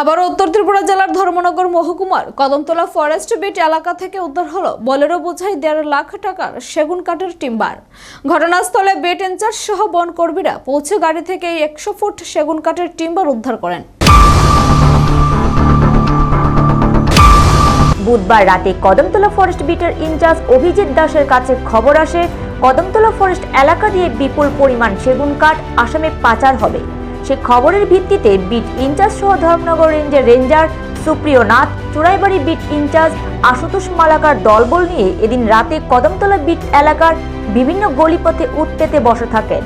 আবারও উত্তর ত্রিপুরা জেলার ধর্মনগর, মহকুমার কদমতলা ফরেস্ট বিট এলাকা থেকে উদ্ধার হলো বলেরো বোঝাই দেড় লাখ টাকার সেগুন কাঠের টিম্বার। ঘটনাস্থলে বেট ইনচার্জ সহ বন কর্মীরা পৌঁছে গাড়ি থেকে একশো ফুট সেগুন কাঠের টিম্বার উদ্ধার করেন। বুধবার রাতে কদমতলা ফরেস্ট বিটের ইনচার্জ অভিজিৎ দাসের কাছে খবর আসে, কদমতলা ফরেস্ট এলাকা দিয়ে বিপুল পরিমাণ সেগুন কাঠ আসামে পাচার হবে। সে খবরের ভিত্তিতে বিট ইনচার্জ সহ ধর্মনগর রেঞ্জের ranger Supriyo Nath Churaibari beat in charge Ashutosh Malakar দলবল নিয়ে এদিন রাতে কদমতলা বিট এলাকার বিভিন্ন গলিপথে উৎপেতে বসে থাকেন।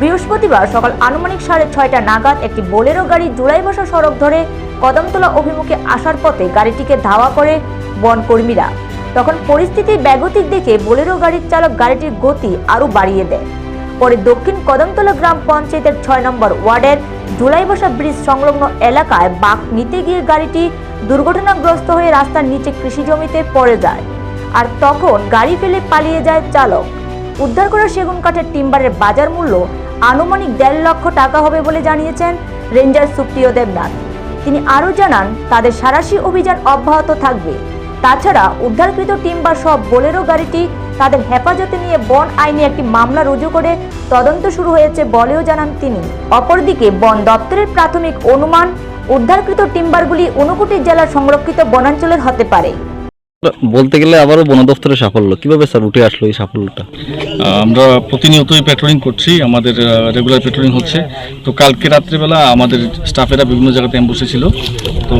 বৃহস্পতিবার সকাল আনুমানিক সাড়ে ছয়টা নাগাদ একটি বোলেরো গাড়ি জুড়াইবাসা সড়ক ধরে কদমতলা অভিমুখে আসার পথে গাড়িটিকে ধাওয়া করে বনকর্মীরা। তখন পরিস্থিতি ব্যাগতিক দেখে বোলেরো গাড়ির চালক গাড়িটির গতি আরও বাড়িয়ে দেয়। পরে দক্ষিণ কদমতলা গ্রাম পঞ্চায়েতের ছয় নম্বর ওয়ার্ডের জুলাইবাসা ব্রিজ সংলগ্ন এলাকায় বাঁক নিতে গিয়ে গাড়িটি দুর্ঘটনাগ্রস্ত হয়ে রাস্তার নিচে কৃষি জমিতে পড়ে যায়। আর তখন গাড়ি ফেলে পালিয়ে যায় চালক। উদ্ধার করা সেগুন কাঠের টিম্বারের বাজার মূল্য আনুমানিক দেড় লক্ষ টাকা হবে বলে জানিয়েছেন রেঞ্জার সুপ্রিয় দেবনাথ। তিনি আরও জানান, তাদের সারাশি অভিযান অব্যাহত থাকবে। তাছাড়া উদ্ধারকৃত টিম বা সব বোলেরো গাড়িটি তাদের হেফাজতে নিয়ে বন আইনে একটি মামলা রুজু করে তদন্ত শুরু হয়েছে বলেও জানান তিনি। অপরদিকে বন দপ্তরের প্রাথমিক অনুমান, উদ্ধারকৃত টিম্বারগুলি ঊনকোটি জেলার সংরক্ষিত বনাঞ্চলের হতে পারে। বলতে গেলে আবারও বন দপ্তরের সাফল্য। কীভাবে স্যার উঠে আসলো এই সাফল্যটা? আমরা প্রতিনিয়তই পেট্রোলিং করছি, আমাদের রেগুলার পেট্রোলিং হচ্ছে। তো কালকে রাত্রিবেলা আমাদের স্টাফেরা বিভিন্ন জায়গাতে অ্যাম্বুসে ছিল। তো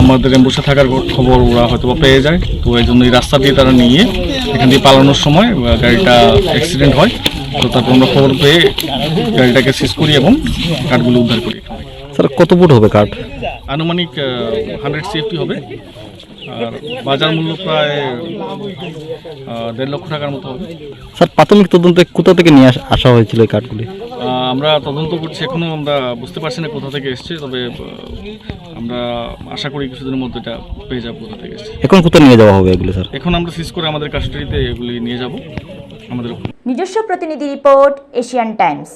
আমাদের অ্যাম্বুসে থাকার খবর ওরা হয়তো পেয়ে যায়। তো এই জন্য এই রাস্তা দিয়ে তারা নিয়ে এখান দিয়ে পালানোর সময় গাড়িটা অ্যাক্সিডেন্ট হয়। তো তারপর আমরা খবর পেয়ে গাড়িটাকে সিজ করি এবং কাঠগুলো উদ্ধার করি। স্যার কত ফুট হবে কাঠ? আনুমানিক হান্ড্রেড সেফটি হবে। আর বাজার মূল্য প্রায় দেড় লক্ষ টাকার মতো হবে। স্যার প্রাথমিক তদন্তে কোথা থেকে নিয়ে আস- আসা হয়েছিল এই কাঠগুলি? আমরা তদন্ত করছি এখনও আমরা বুঝতে পারছি না কোথা থেকে এসছে তবে আমরা আশা করি কিছুদিনের মধ্যে এটা পেয়ে যাব কোথা থেকে এসছে। এখন কোথায় নিয়ে যাওয়া হবে এগুলো স্যার? এখন আমরা সিজ করে আমাদের কাস্টাডিতে এগুলি নিয়ে যাব আমাদের নিজস্ব প্রতিনিধি রিপোর্ট এশিয়ান টাইমস।